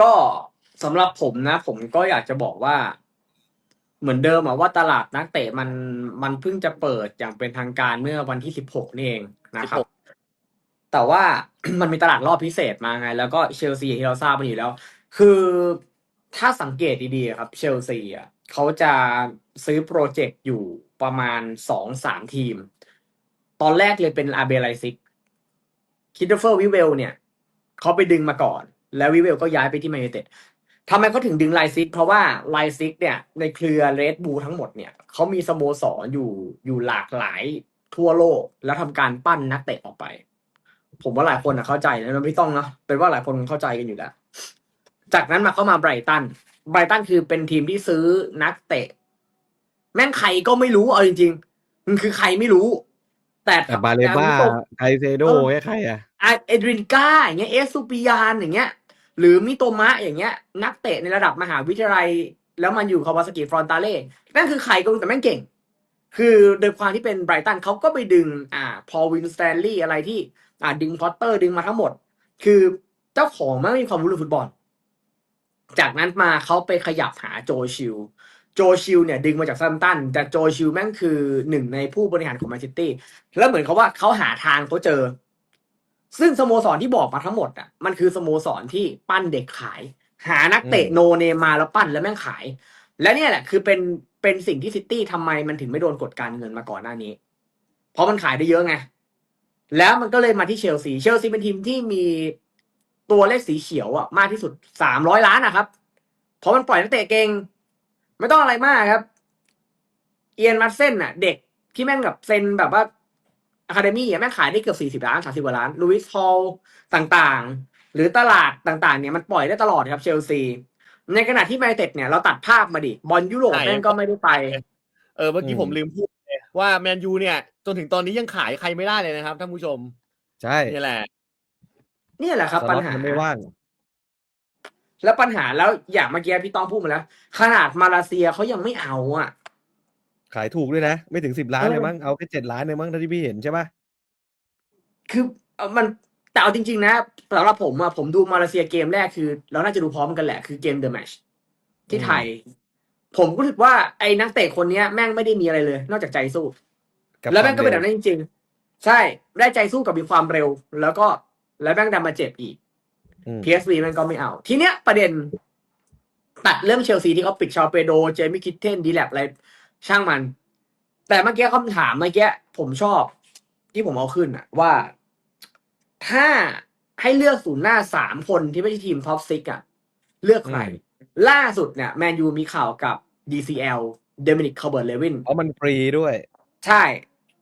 ก็สำหรับผมนะ ผมก็อยากจะบอกว่า เหมือนเดิมอะว่าตลาดนักเตะมันมันเพิ่งจะเปิดอย่างเป็นทางการเมื่อวันที่สิบหกนี่เองนะครับ แต่ว่า มันมีตลาดรอบพิเศษมาไง แล้วก็เชลซีที่เราทราบมาอยู่แล้ว คือถ้าสังเกตดีๆครับ เชลซีอะเขาจะซื้อโปรเจกต์อยู่ประมาณสองสามทีม ตอนแรกเลยเป็นอาเบไลซิกคิดเฟอร์วิเวลเนี่ยเขาไปดึงมาก่อน แล้ววิเวลก็ย้ายไปที่แมนยูเต็ดทำไมเขาถึงดึงไลซิก เพราะว่าไลซิกเนี่ยในเครือเรดบูทั้งหมดเนี่ยเขามีสโมสรอยู่อยู่หลากหลายทั่วโลก แล้วทำการปั้นนักเตะออกไป ผมว่าหลายคนอะเข้าใจนะมันไม่ต้องเนาะเป็นว่าหลายคนเข้าใจกันอยู่แล้ว จากนั้นมาเข้ามาไบรตันไบรตันคือเป็นทีมที่ซื้อนักเตะ แม่งใครก็ไม่รู้เอาจริงๆมันคือใครไม่รู้ แต่แต่บาเลบ้าตรงไคเซโดเออแค่ใครอะอะ เอดรินก้าอย่างเงี้ยเอสซูปิยานอย่างเงี้ย หรือมิโตมะอย่างเงี้ย นักเตะในระดับมหาวิทยาลัย แล้วมันอยู่คาวาสกิฟรอนตาเล่นั่นคือใครก็รู้แต่แม่งเก่ง คือโดยความที่เป็นไบรตันเขาก็ไปดึงอ่าพอวินสแตนลีย์อะไรที่อ่าดึงพอตเตอร์ดึงมาทั้งหมด คือเจ้าของไม่มีความรู้เรื่องฟุตบอล จากนั้นมาเขาไปขยับหาโจชิลโจชิลเนี่ยดึงมาจากซัมตันแต่โจชิลแม่งคือหนึ่งในผู้บริหารของแมนซิตี้แล้วเหมือนเขาว่าเขาหาทางเขาเจอ ซึ่งสโมสรที่บอกมาทั้งหมดอะมันคือสโมสรที่ปั้นเด็กขาย หานักเตะอืมโนเนมมาแล้วปั้นแล้วแม่งขาย และเนี่ยแหละคือเป็นเป็นสิ่งที่ซิตี้ทำไมมันถึงไม่โดนกดการเงินมาก่อนหน้านี้ เพราะมันขายได้เยอะไง แล้วมันก็เลยมาที่เชลซี เชลซีเป็นทีมที่มีตัวเลขสีเขียวอะมากที่สุดสามร้อยล้านนะครับ เพราะมันปล่อยนักเตะเก่ง ไม่ต้องอะไรมากครับ เอียนมาร์เซนน่ะเด็กที่แม่งแบบเซ็นแบบว่า อะคาเดมี่อะแม่งขายได้เกือบสี่สิบ40ล้านสามสิบกว่าล้านลูอิสฮอลต่างๆ หรือตลาดต่างๆเนี่ยมันปล่อยได้ตลอดครับเชลซี ในขณะที่แมนยูเต็ดเนี่ยเราตัดภาพมาดิ บอลยุโรปใช่ แม่งก็ไม่ได้ไป เออเมื่อกี้อืม ผมลืมพูดเลยว่าแมนยูเนี่ย จนถึงตอนนี้ยังขายใครไม่ได้เลยนะครับท่านผู้ชมใช่นี่แหละ เนี่ยแหละครับสปัญล็อตหา มันไม่ว่าง แล้วปัญหาแล้วอย่างเมื่อกี้พี่ต้องพูดมาแล้ว ขนาดมาเลเซียเขายังไม่เอาอะ ขายถูกด้วยนะ ไม่ถึงสิบล้านเออเลยมั้งเอาแค่เจ็ดล้านเลยมั้งเท่าที่พี่เห็นใช่ปะคือเอ่อมันแต่เอาจริง ๆ นะสำหรับผมอะผมดูมาเลเซียเกมแรกคือ เราน่าจะดูพร้อมกันแหละคือเกมเดอะแมชที่ไทย ผมก็รู้สึกว่าไอ้นักเตะคนเนี้ยแม่งไม่ได้มีอะไรเลย นอกจากใจสู้กับแล้วแม่งก็เป็นคแบวามบนั้นจริง ๆ ใช่ได้ใจสู้กับมีความเร็ว แล้วก็แล้วแม่งดันมาเจ็บอีกอืม PSV แม่งก็ไม่เอา ทีเนี้ยประเด็น ตัดเรื่องเชลซีที่เขาปิดชาวเปโด เจมี่คิทเทนดีแลบอะไร ช่างมัน แต่เมื่อกี้คำถามเมื่อกี้ผมชอบที่ผมเอาขึ้นอะว่า ถ้าให้เลือกศูนย์หน้าสามคนที่ไม่ใช่ทีมท็อปซิกอะเลือกใคร ล่าสุดเนี่ยแมนยูมีข่าวกับ DCL เดมินิกคาร์เบิร์ตเลวินเพราะมันฟรีด้วย ใช่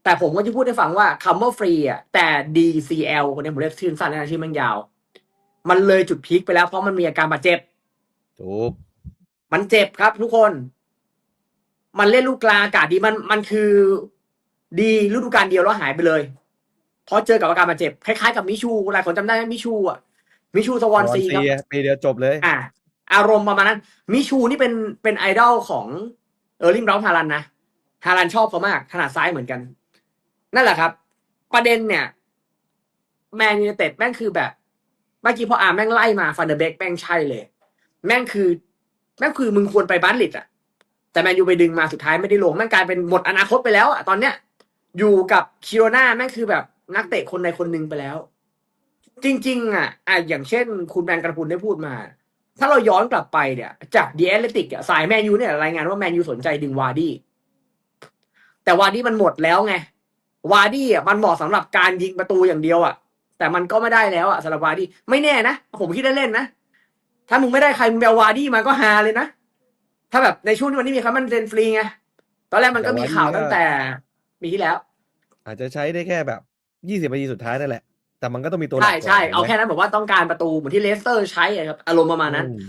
แต่ผมก็จะพูดให้ฟังว่าคำว่าฟรีอะแต่ DCL คนนี้ผมเรียกชื่อสั้นนะชื่อมันยาว มันเลยจุดพีคไปแล้วเพราะมันมีอาการบาดเจ็บถูกมันเจ็บครับทุกคน มันเล่นลูกกลางอากาศดีมันมันคือดีฤดูกาลเดียวแล้วหายไปเลย เพราะเจอกับอาการบาดเจ็บคล้ายๆกับมิชูหลายคนจำได้ไหมมิชูอะมิชูสวอนซีครับปีเดียวจบเลย อะอารมณ์ประมาณนั้น มิชูนี่เป็นเป็นไอดอลของเออร์ลิงบราวน์ฮารันนะฮารันชอบเขามากขนาดซ้ายเหมือนกัน นั่นแหละครับ ประเด็นเนี่ย แมนยูไนเต็ดแม่งคือแบบเมื่อกี้พออ่านแม่งไล่มาฟันเดอร์เบกแม่งใช่เลย แม่งคือ แม่งคือมึงควรไปบ้านลิดอะ แต่แมนยูไปดึงมาสุดท้ายไม่ได้ลงแม่งกลายเป็นหมดอนาคตไปแล้วอะตอนเนี้ย อยู่กับคิโรนาแม่งคือแบบนักเตะคนใดคนหนึ่งไปแล้ว จริง ๆ อะอะอย่างเช่น คุณแมนกระพุนได้พูดมา ถ้าเราย้อนกลับไปเนี่ย จากดีแอตเลติกสายแมนยูเนี่ยรายงานว่าแมนยูสนใจดึงวาร์ดี้แต่วาร์ดี้มันหมดแล้วไงวาร์ดี้อะมันเหมาะสำหรับการยิงประตูอย่างเดียวอะ แต่มันก็ไม่ได้แล้วอะสำหรับวาร์ดี้ไม่แน่นะผมคิดเล่นๆนะถ้ามึงไม่ได้ใครมึงเอาวาร์ดี้มาก็ฮาเลยนะ ถ้าแบบในช่วงที่มันไม่มีใครมันเซ็นฟรีไงตอนแรกมันก็มีข่าวตั้งแต่ปีที่แล้ว อาจจะใช้ได้แค่แบบยี่สิบนาทีสุดท้ายนั่นแหละ แต่มันก็ต้องมีตัวหลักใช่ใช่ก่นเอาถูกไหมแค่นั้นบอกว่าต้องการประตูเหมือนที่เลสเตอร์ใช้อะครับอารมณ์ประมาณนั้นอืม